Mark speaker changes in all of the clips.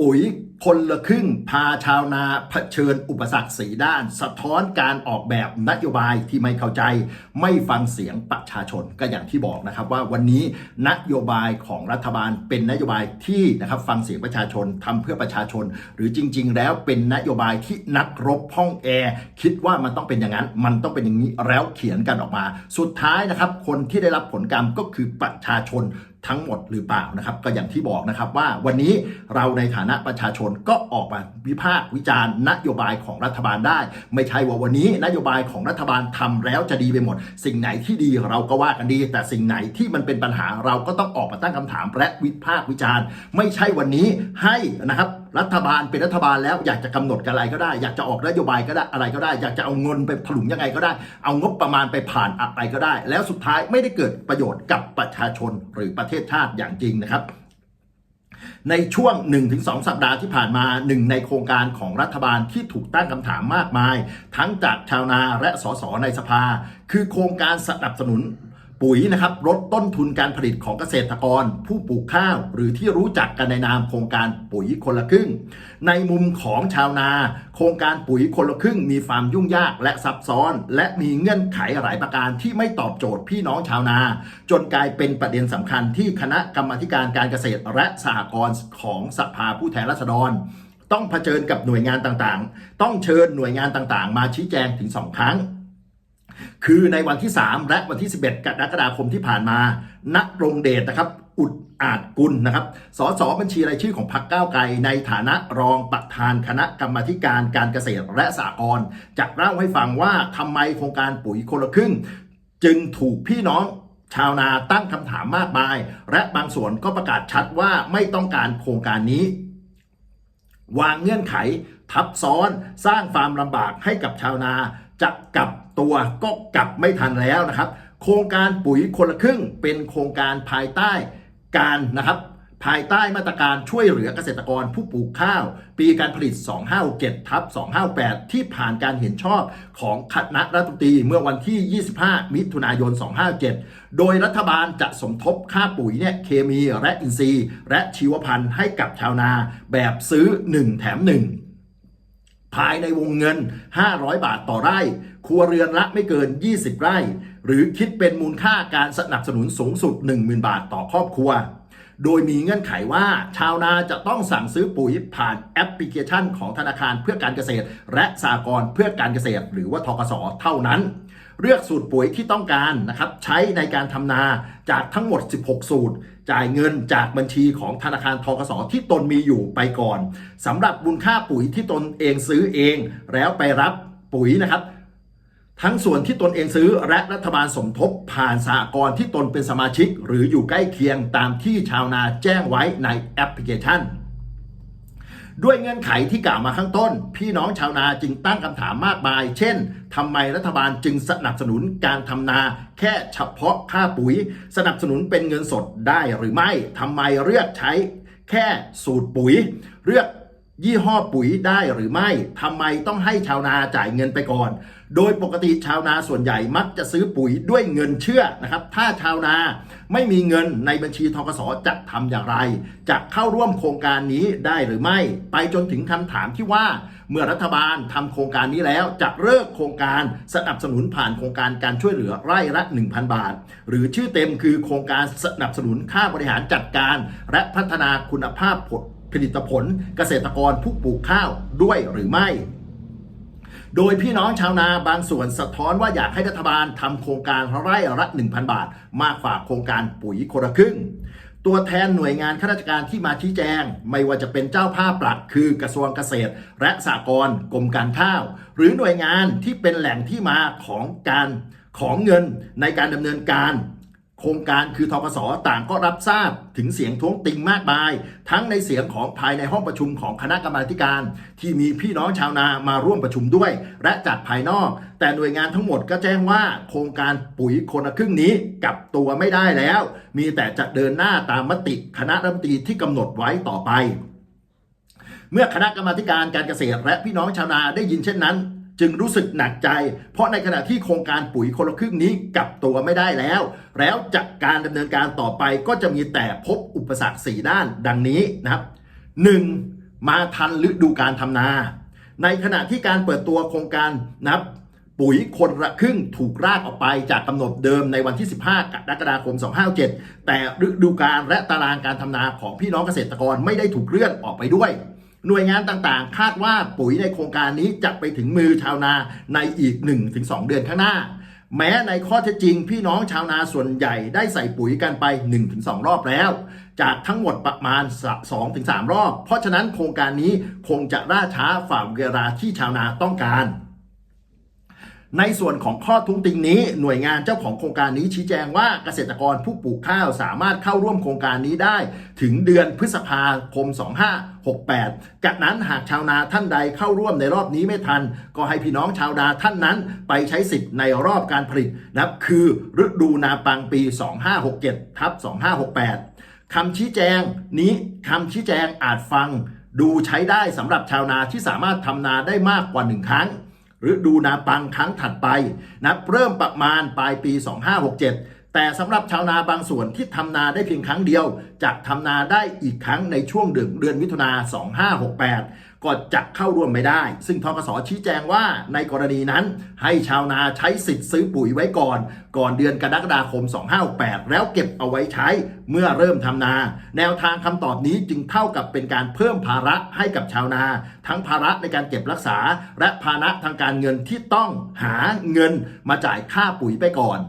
Speaker 1: ปุ๋ยคนละครึ่งพาชาวนาเผชิญอุปสรรคสีด้าน สะท้อนการออกแบบนโยบายที่ไม่เข้าใจ ไม่ฟังเสียงประชาชนก็อย่างที่บอกนะครับว่าวันนี้นโยบายของรัฐบาลเป็นนโยบายที่นะครับฟังเสียงประชาชนทำเพื่อประชาชน หรือจริง ๆ แล้วเป็นนโยบายที่นักรบห้องแอร์คิดว่ามันต้องเป็นอย่างนั้น มันต้องเป็นอย่างนี้แล้วเขียนกันออกมา สุดท้ายนะครับคนที่ได้รับผลกรรมก็คือประชาชน ทั้งหมดหรือเปล่านะครับ ก็อย่างที่บอกนะครับว่าวันนี้เราในฐานะประชาชนก็ออกมาวิพากษ์วิจารณ์นโยบายของรัฐบาลได้ ไม่ใช่ว่าวันนี้นโยบายของรัฐบาลทำแล้วจะดีไปหมด สิ่งไหนที่ดีเราก็ว่ากันดี แต่สิ่งไหนที่มันเป็นปัญหาเราก็ต้องออกมาตั้งคำถามและวิพากษ์วิจารณ์ ไม่ใช่วันนี้ให้นะครับรัฐบาลเป็นรัฐบาลแล้วอยากจะกำหนดอะไรก็ได้ อยากจะออกนโยบายก็ได้อะไรก็ได้ อยากจะเอาเงินไปถลุงยังไงก็ได้ เอางบประมาณไปผ่านอะไรก็ได้ แล้วสุดท้ายไม่ได้เกิดประโยชน์กับประชาชนหรือประเทศชาติอย่างจริงนะครับในช่วง 1-2 สัปดาห์ที่ผ่านมาหนึ่งในโครงการของรัฐบาลที่ถูกตั้งคำถามมากมาย ทั้งจากชาวนาและสสในสภา คือโครงการสนับสนุน ปุ๋ยนะครับลดต้นทุนการผลิตของเกษตรกร ผู้ปลูกข้าว หรือที่รู้จักกันในนามโครงการปุ๋ยคนละครึ่ง ในมุมของชาวนา โครงการปุ๋ยคนละครึ่ง มีความยุ่งยากและซับซ้อน และมีเงื่อนไขหลายประการที่ไม่ตอบโจทย์พี่น้องชาวนา จนกลายเป็นประเด็นสำคัญที่คณะกรรมธิการการเกษตรและสหกรณ์ของสภาผู้แทนราษฎรต้องเผชิญกับหน่วยงานต่างๆ ต้องเชิญหน่วยงานต่างๆ มาชี้แจงถึงสองครั้ง คือในวันที่ 3 และวันที่ 11กรกฎาคมที่ผ่านมาณรงเดชนะครับ อุดอาจกุลนะครับ สสบัญชีรายชื่อของพรรคก้าวไกล ในฐานะรองประธานคณะกรรมการการเกษตรและสหกรณ์จะเล่าให้ฟังว่าทำไมโครงการปุ๋ยคนละครึ่ง จึงถูกพี่น้องชาวนาตั้งคำถามมากมาย และบางส่วนก็ประกาศชัดว่าไม่ต้องการโครงการนี้ วางเงื่อนไข ทับซ้อนสร้างความลำบากให้กับชาวนาจะกลับ ตัวก็กลับไม่ทันแล้วนะครับ โครงการปุ๋ยคนละครึ่งเป็นโครงการภายใต้การนะครับ ภายใต้มาตรการช่วยเหลือเกษตรกรผู้ปลูกข้าว ปีการผลิต 257ทับ258 ที่ผ่านการเห็นชอบของคณะรัฐมนตรีเมื่อวันที่ 25 มิถุนายน 257 โดยรัฐบาลจะสมทบค่าปุ๋ยเนี่ยเคมีและอินทรีย์ และชีวพันธุ์ให้กับชาวนาแบบซื้อ 1 แถม 1 ภายในวงเงิน 500 บาทต่อไร่ ครัวเรือนละไม่เกิน 20 ไร่ หรือคิดเป็นมูลค่าการสนับสนุนสูงสุด 10,000 บาทต่อครอบครัว โดยมีเงื่อนไขว่า ชาวนาจะต้องสั่งซื้อปุ๋ยผ่านแอปพลิเคชันของธนาคารเพื่อการเกษตร และสหกรณ์เพื่อการเกษตร หรือว่าทกสเท่านั้น เลือกสูตรปุ๋ยที่ต้องการนะครับใช้ในการทำนาจากทั้งหมด 16 สูตร จ่ายเงินจากบัญชีของธนาคารทกสที่ตนมีอยู่ไปก่อนสำหรับมูลค่าปุ๋ยที่ตนเองซื้อเอง แล้วไปรับปุ๋ยนะครับทั้งส่วนที่ตนเองซื้อและรัฐบาลสมทบผ่านสหกรณ์ที่ตนเป็นสมาชิก หรืออยู่ใกล้เคียงตามที่ชาวนาแจ้งไว้ในแอปพลิเคชัน ด้วยเงื่อนไขที่กล่าวมาข้างต้น พี่น้องชาวนาจึงตั้งคำถามมากมาย เช่นทำไมรัฐบาลจึงสนับสนุนการทำนา แค่เฉพาะค่าปุ๋ย สนับสนุนเป็นเงินสดได้หรือไม่ทำไมเลือกใช้แค่สูตรปุ๋ย เลือกยี่ห้อปุ๋ยได้หรือไม่ทำไมต้องให้ชาวนาจ่ายเงินไปก่อน โดยปกติชาวนาส่วนใหญ่มักจะซื้อปุ๋ยด้วยเงินเชื่อนะครับ ถ้าชาวนาไม่มีเงินในบัญชีทกสจะทำอย่างไร จะเข้าร่วมโครงการนี้ได้หรือไม่ ไปจนถึงคำถามที่ว่าเมื่อรัฐบาลทำโครงการนี้แล้วจะเลิกโครงการสนับสนุนผ่านโครงการการช่วยเหลือไร่ละ 1,000 บาท หรือชื่อเต็มคือโครงการสนับสนุนค่าบริหารจัดการ และพัฒนาคุณภาพผลผลิตผลเกษตรกรผู้ปลูกข้าวด้วยหรือไม่ โดยพี่น้องชาวนาบางส่วนสะท้อนว่าอยากให้รัฐบาลทำโครงการไร่ละ 1,000 บาท มากกว่าโครงการปุ๋ยคนละครึ่ง ตัวแทนหน่วยงานข้าราชการที่มาชี้แจง ไม่ว่าจะเป็นเจ้าภาพหลักคือกระทรวงเกษตร และสหกรณ์กรมการข้าว หรือหน่วยงานที่เป็นแหล่งที่มาของการของเงินในการดำเนินการ โครงการคือทกสต่างก็รับทราบถึงเสียงท้วงติงมากมาย ทั้งในเสียงของภายในห้องประชุมของคณะกรรมาการ ที่มีพี่น้องชาวนามาร่วมประชุมด้วย และจากภายนอก แต่หน่วยงานทั้งหมดก็แจ้งว่า โครงการปุ๋ยคนละครึ่งนี้กลับตัวไม่ได้แล้ว มีแต่จะเดินหน้าตามมติคณะรัฐมนตรีที่กำหนดไว้ต่อไป เมื่อคณะกรรมาการการเกษตร และพี่น้องชาวนาได้ยินเช่นนั้น จึงรู้สึกหนักใจ เพราะในขณะที่โครงการปุ๋ยคนละครึ่งนี้กลับตัวไม่ได้แล้ว แล้วจากการดำเนินการต่อไปก็จะมีแต่พบอุปสรรค 4 ด้านดังนี้นะครับ 1. มาทันฤดูการทำนา ในขณะที่การเปิดตัวโครงการนับปุ๋ยคนละครึ่งถูกรากออกไปจากกำหนดเดิมในวันที่ 15 กรกฎาคม 257 แต่ฤดูกาลและตารางการทำนาของพี่น้องเกษตรกรไม่ได้ถูกเลื่อนออกไปด้วย หน่วยงานต่างๆ คาดว่าปุ๋ยในโครงการนี้จะไปถึงมือชาวนาในอีก 1-2 เดือนข้างหน้า แม้ในข้อเท็จจริง พี่น้องชาวนาส่วนใหญ่ได้ใส่ปุ๋ยกันไป 1-2 รอบแล้ว จากทั้งหมดประมาณ 2-3 รอบ เพราะฉะนั้นโครงการนี้คงจะล่าช้าฝ่าเวลาที่ชาวนาต้องการ ในส่วนของข้อทุ้งติงนี้ หน่วยงานเจ้าของโครงการนี้ชี้แจงว่าเกษตรกรผู้ปลูกข้าวสามารถเข้าร่วมโครงการนี้ได้ ถึงเดือนพฤษภาคม 2568จากนั้นหากชาวนาท่านใดเข้าร่วมในรอบนี้ไม่ทัน ก็ให้พี่น้องชาวนาท่านนั้น ไปใช้สิทธิ์ในรอบการผลิตนะครับคือฤดูนาปังปี 2567ทับ2568คำชี้แจงนี้คำชี้แจงอาจฟัง ดูใช้ได้สำหรับชาวนาที่สามารถทำนาได้มากกว่าหนึ่งครั้ง ฤดูนาปังครั้งถัดไปนับเริ่มประมาณปลายปี 2567 แต่สำหรับชาวนาบางส่วนที่ทำนาได้เพียงครั้งเดียว จะทำนาได้อีกครั้งในช่วงเดือนเดือนมิถุนา2568 ก็จะเข้าร่วมไม่ได้ ซึ่งทกสชี้แจงว่าในกรณีนั้น ให้ชาวนาใช้สิทธิ์ซื้อปุ๋ยไว้ก่อน ก่อนเดือนกรกฎาคม 2568 แล้วเก็บเอาไว้ใช้เมื่อเริ่มทำนา แนวทางคำตอบนี้จึงเท่ากับเป็นการเพิ่มภาระให้กับชาวนา ทั้งภาระในการเก็บรักษา และภาระทางการเงินที่ต้องหาเงินมาจ่ายค่าปุ๋ยไปก่อน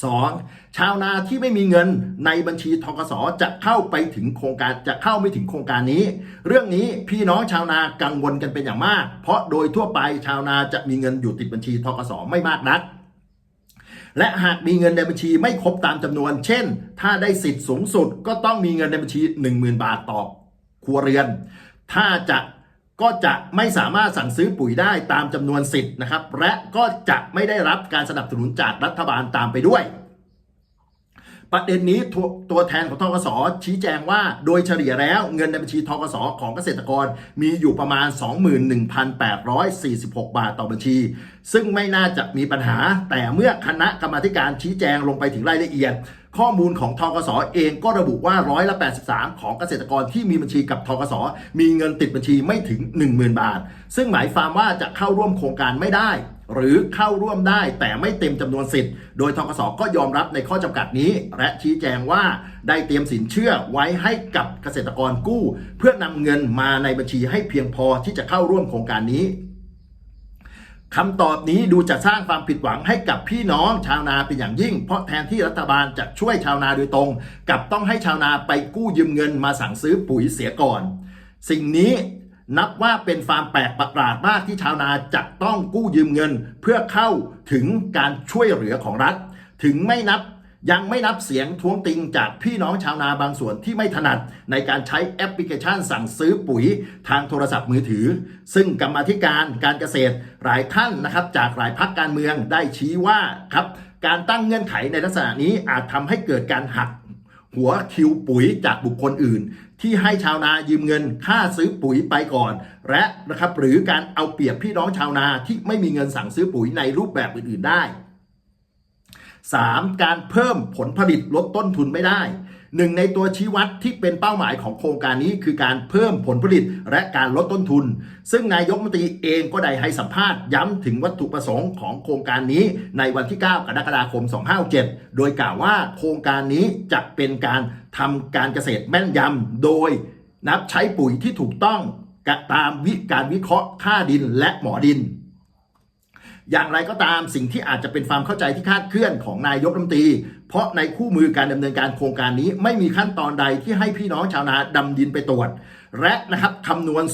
Speaker 1: 2. ชาวนาที่ไม่มีเงินในบัญชีทกสจะเข้าไปถึงโครงการจะเข้าไม่ถึงโครงการนี้ เรื่องนี้พี่น้องชาวนากังวลกันเป็นอย่างมาก เพราะโดยทั่วไปชาวนาจะมีเงินอยู่ติดบัญชีทกสไม่มากนัก และหากมีเงินในบัญชีไม่ครบตามจำนวน เช่น ถ้าได้สิทธิ์สูงสุดก็ต้องมีเงินในบัญชี 10,000 บาทต่อครัวเรือน ถ้าจะ ก็จะไม่สามารถสั่งซื้อปุ๋ยได้ตามจำนวนสิทธิ์นะครับ และก็จะไม่ได้รับการสนับสนุนจากรัฐบาลตามไปด้วย ประเด็นนี้ตัวตัวแทนของทกสชี้แจงว่า โดยเฉลี่ยแล้วเงินในบัญชีทกสของเกษตรกรมีอยู่ประมาณ 21,846 บาทต่อบัญชี ซึ่งไม่น่าจะมีปัญหาแต่เมื่อคณะกรรมาธิการชี้แจงลงไปถึงรายละเอียด ข้อมูลของทกสเองก็ระบุว่าร้อยละ83 ของเกษตรกรที่มีบัญชีกับทกสมีเงินติดบัญชีไม่ถึง 10,000 บาท ซึ่งหมายความว่าจะเข้าร่วมโครงการไม่ได้ หรือเข้าร่วมได้แต่ไม่เต็มจำนวนสิทธิ์ โดยทกสก็ยอมรับในข้อจำกัดนี้ และชี้แจงว่าได้เตรียมสินเชื่อไว้ให้กับเกษตรกรกู้ เพื่อนำเงินมาในบัญชีให้เพียงพอที่จะเข้าร่วมโครงการนี้ คำตอบนี้ดูจะสร้างความผิดหวังให้กับพี่น้องชาวนาเป็นอย่างยิ่ง เพราะแทนที่รัฐบาลจะช่วยชาวนาโดยตรง กลับต้องให้ชาวนาไปกู้ยืมเงินมาสั่งซื้อปุ๋ยเสียก่อน สิ่งนี้นับว่าเป็นความแปลกประหลาดมากที่ชาวนาจะต้องกู้ยืมเงิน เพื่อเข้าถึงการช่วยเหลือของรัฐ ถึงไม่นับ ยังไม่นับเสียงท้วงติงจากพี่น้องชาวนาบางส่วนที่ไม่ถนัดในการใช้แอปพลิเคชันสั่งซื้อปุ๋ยทางโทรศัพท์มือถือ ซึ่งกรรมธิการการเกษตรหลายท่านนะครับ จากหลายพักการเมืองได้ชี้ว่าครับการตั้งเงื่อนไขในลักษณะนี้อาจทำให้เกิดการหักหัวคิวปุ๋ยจากบุคคลอื่น ที่ให้ชาวนายืมเงินค่าซื้อปุ๋ยไปก่อน และนะครับหรือการเอาเปรียบพี่น้องชาวนาที่ไม่มีเงินสั่งซื้อปุ๋ยในรูปแบบอื่นๆได้ 3. การเพิ่มผลผลิตลดต้นทุนไม่ได้หนึ่งในตัวชี้วัดที่เป็นเป้าหมายของโครงการนี้คือการเพิ่มผลผลิตและการลดต้นทุน ซึ่งนายกมนตรีเองก็ได้ให้สัมภาษณ์ย้ำถึงวัตถุประสงค์ของโครงการนี้ในวันที่ 9 กรกฎาคม 257 โดยกล่าวว่าโครงการนี้จะเป็นการทำการเกษตรแม่นยำโดย นับใช้ปุ๋ยที่ถูกต้องตามวิการวิเคราะห์ค่าดินและหมอดิน อย่างไรก็ตามสิ่งที่อาจจะเป็นความเข้าใจที่คาดเคลื่อนของนายกรัฐมนตรี เพราะในคู่มือการดำเนินการโครงการนี้ไม่มีขั้นตอนใดที่ให้พี่น้องชาวนาดำดินไปตรวจ และนะครับคำนวณ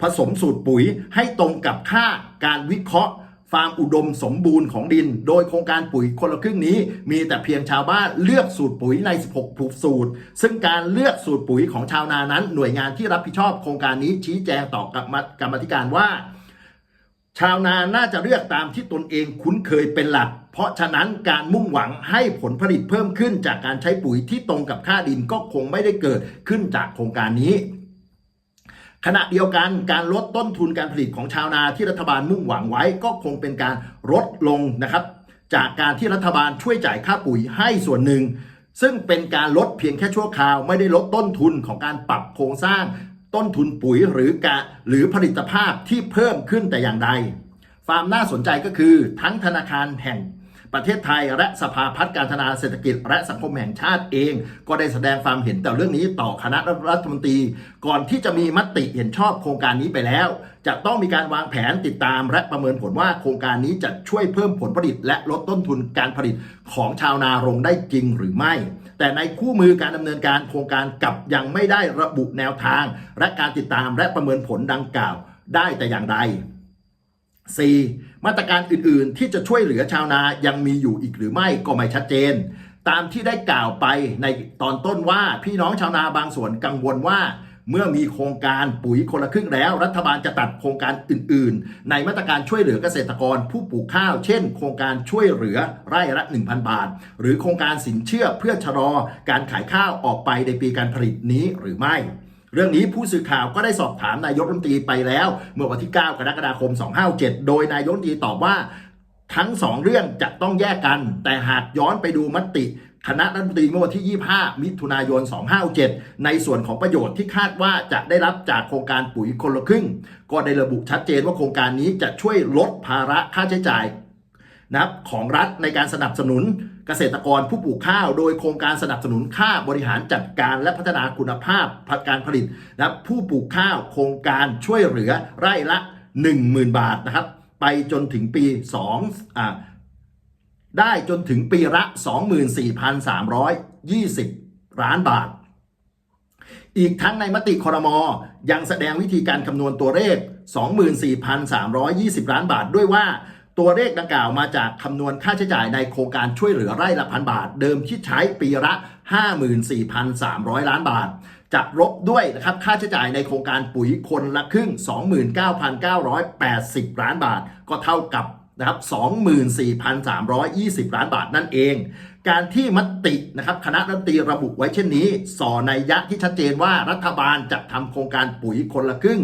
Speaker 1: ผสมสูตรปุ๋ยให้ตรงกับค่าการวิเคราะห์ฟาร์มอุดมสมบูรณ์ของดิน โดยโครงการปุ๋ยคนละครึ่งนี้ มีแต่เพียงชาวบ้านเลือกสูตรปุ๋ยใน 16ผูกสูตร ซึ่งการเลือกสูตรปุ๋ยของชาวนานั้น หน่วยงานที่รับผิดชอบโครงการนี้ชี้แจงต่อกรรมกรรมธิการว่า ชาวนาน่าจะเลือกตามที่ตนเองคุ้นเคยเป็นหลัก เพราะฉะนั้นการมุ่งหวังให้ผลผลิตเพิ่มขึ้นจากการใช้ปุ๋ยที่ตรงกับค่าดินก็คงไม่ได้เกิดขึ้นจากโครงการนี้ ขณะเดียวกันการลดต้นทุนการผลิตของชาวนาที่รัฐบาลมุ่งหวังไว้ก็คงเป็นการลดลงนะครับ จากการที่รัฐบาลช่วยจ่ายค่าปุ๋ยให้ส่วนหนึ่งซึ่งเป็นการลดเพียงแค่ชั่วคราว ไม่ได้ลดต้นทุนของการปรับโครงสร้าง ต้นทุนปุ๋ยหรือกะหรือผลิตภาพที่เพิ่มขึ้นแต่อย่างใดความน่าสนใจก็คือทั้งธนาคารแห่งประเทศไทยและสภาพัฒน์การพัฒนาเศรษฐกิจ และสังคมแห่งชาติเอง ก็ได้แสดงความเห็นต่อเรื่องนี้ต่อคณะรัฐมนตรี ก่อนที่จะมีมติเห็นชอบโครงการนี้ไปแล้ว จะต้องมีการวางแผนติดตามและประเมินผลว่าโครงการนี้จะช่วยเพิ่มผลผลิต และลดต้นทุนการผลิตของชาวนาลงได้จริงหรือไม่ แต่ในคู่มือการดำเนินการโครงการกลับยังไม่ได้ระบุแนวทาง และการติดตามและประเมินผลดังกล่าวได้แต่อย่างใด 4. มาตรการอื่นๆ ที่จะช่วยเหลือชาวนายังมีอยู่อีกหรือไม่ก็ไม่ชัดเจน ตามที่ได้กล่าวไปในตอนต้นว่าพี่น้องชาวนาบางส่วนกังวลว่า เมื่อมีโครงการปุ๋ยคนละครึ่งแล้ว รัฐบาลจะตัดโครงการอื่น ๆ ในมาตรการช่วยเหลือเกษตรกรผู้ปลูกข้าว เช่น โครงการช่วยเหลือไร่ละ 1,000 บาท หรือโครงการสินเชื่อเพื่อชะลอการขายข้าวออกไปในปีการผลิตนี้หรือไม่เรื่องนี้ผู้สื่อข่าวก็ได้สอบถามนายกรัฐมนตรีไปแล้ว เมื่อวันที่ 9 กรกฎาคม 257 โดยนายกรัฐมนตรีตอบว่า ทั้งสองเรื่องจะต้องแยกกัน แต่หากย้อนไปดูมติ คณะรัฐมนตรีเมื่อวันที่ 25 มิถุนายน 2567 ในส่วนของประโยชน์ที่คาดว่าจะได้รับจากโครงการปุ๋ยคนละครึ่ง ก็ได้ระบุชัดเจนว่าโครงการนี้จะช่วยลดภาระค่าใช้จ่ายนะครับของรัฐในการสนับสนุนเกษตรกรผู้ปลูกข้าว โดยโครงการสนับสนุนค่าบริหารจัดการและพัฒนาคุณภาพการผลิตนะครับผู้ปลูกข้าวโครงการช่วยเหลือไร่ละ 10,000 บาทนะครับ ไปจนถึงปี2อ่า ได้จนถึงปีละ 24,320 ล้านบาท อีกทั้งในมติคอรมอยังแสดงวิธีการคำนวณตัวเลข 24,320 ล้านบาทด้วยว่าตัวเลขดังกล่าวมาจากคำนวณค่าใช้จ่ายในโครงการช่วยเหลือไร่ละพันบาท เดิมที่ใช้ปีละ 54,300 ล้านบาทจะลบด้วยนะครับค่าใช้จ่ายในโครงการปุ๋ยคนละครึ่ง 29,980 ล้านบาท ก็เท่ากับ นะครับ24,320 ล้านบาทนั่นเอง การที่มตินะครับคณะรัฐมนตรีระบุไว้เช่นนี้ สอในยยะที่ชัดเจนว่ารัฐบาลจะทำโครงการปุ๋ยคนละครึ่ง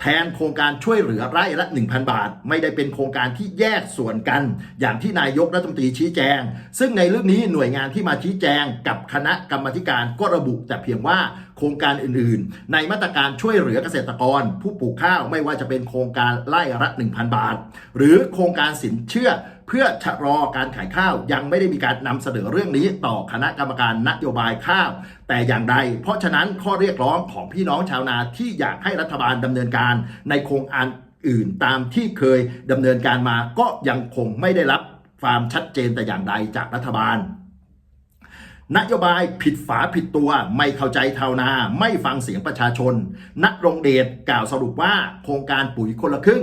Speaker 1: แทนโครงการช่วยเหลือไร่ละ 1,000 บาท ไม่ได้เป็นโครงการที่แยกส่วนกัน อย่างที่นายกรัฐมนตรีชี้แจง ซึ่งในเรื่องนี้หน่วยงานที่มาชี้แจงกับคณะกรรมการก็ระบุแต่เพียงว่าโครงการอื่นๆ ในมาตรการช่วยเหลือเกษตรกร ผู้ปลูกข้าวไม่ว่าจะเป็นโครงการไร่ละ 1,000 บาท หรือโครงการสินเชื่อ พื่อชะลอการขายข้าวยังไม่ได้มีการนำเสนอเรื่องนี้ต่อคณะกรรมการนโยบายข้าว แต่อย่างใด เพราะฉะนั้นข้อเรียกร้องของพี่น้องชาวนาที่อยากให้รัฐบาลดำเนินการในโครงการอื่นตามที่เคยดำเนินการมาก็ยังคงไม่ได้รับความชัดเจนแต่อย่างใดจากรัฐบาลนโยบายผิดฝาผิดตัวไม่เข้าใจชาวนา ไม่ฟังเสียงประชาชน นักรงเดชกล่าวสรุปว่าโครงการปุ๋ยคนละครึ่ง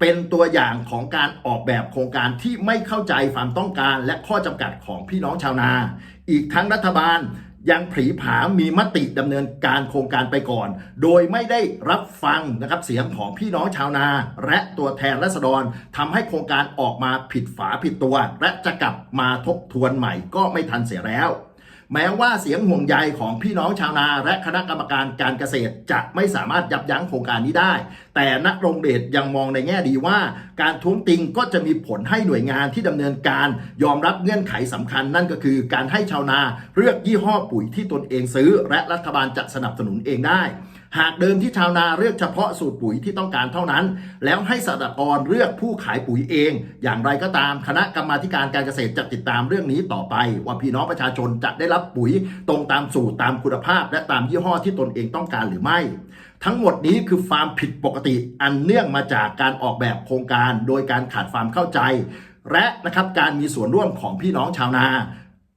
Speaker 1: เป็นตัวอย่างของการออกแบบโครงการที่ไม่เข้าใจความต้องการและข้อจำกัดของพี่น้องชาวนา อีกทั้งรัฐบาลยังผีผามีมติดำเนินการโครงการไปก่อน โดยไม่ได้รับฟังนะครับเสียงของพี่น้องชาวนา และตัวแทนรัษฎรทำให้โครงการออกมาผิดฝาผิดตัว และจะกลับมาทบทวนใหม่ก็ไม่ทันเสียแล้ว แม้ว่าเสียงห่วงใยของพี่น้องชาวนา และคณะกรรมการการเกษตรจะไม่สามารถยับยั้งโครงการนี้ได้ แต่นักลงเดชยังมองในแง่ดีว่า การท้วงติงก็จะมีผลให้หน่วยงานที่ดำเนินการยอมรับเงื่อนไขสำคัญ นั่นก็คือการให้ชาวนาเลือกยี่ห้อปุ๋ยที่ตนเองซื้อ และรัฐบาลจะสนับสนุนเองได้ หากเดิมที่ชาวนาเลือกเฉพาะสูตรปุ๋ยที่ต้องการเท่านั้น แล้วให้สหกรณ์เลือกผู้ขายปุ๋ยเอง อย่างไรก็ตามคณะกรรมาธิการการเกษตรจะติดตามเรื่องนี้ต่อไป ว่าพี่น้องประชาชนจะได้รับปุ๋ยตรงตามสูตรตามคุณภาพ และตามยี่ห้อที่ตนเองต้องการหรือไม่ ทั้งหมดนี้คือความผิดปกติอันเนื่องมาจากการออกแบบโครงการ โดยการขาดความเข้าใจ และนะครับการมีส่วนร่วมของพี่น้องชาวนา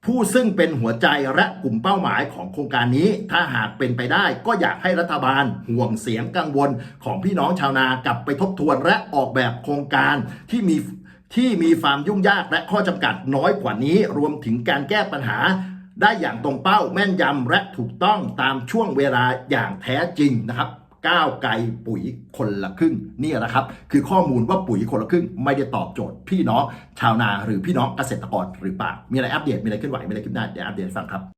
Speaker 1: ผู้ซึ่งเป็นหัวใจและกลุ่มเป้าหมายของโครงการนี้ ถ้าหากเป็นไปได้ก็อยากให้รัฐบาลห่วงเสียงกังวลของพี่น้องชาวนากลับไปทบทวนและออกแบบโครงการที่มีที่มีความยุ่งยากและข้อจำกัดน้อยกว่านี้ รวมถึงการแก้ปัญหาได้อย่างตรงเป้าแม่นยำและถูกต้องตามช่วงเวลาอย่างแท้จริงนะครับ ก้าวไกลปุ๋ยคนละครึ่งนี่แหละครับ คือข้อมูลว่าปุ๋ยคนละครึ่ง ไม่ได้ตอบโจทย์ พี่น้องชาวนาหรือพี่น้องเกษตรกรหรือเปล่ามีอะไรอัปเดตมีอะไรเคลื่อนไหวมีอะไรขึ้นหน้าเดี๋ยวอัปเดตฟังครับ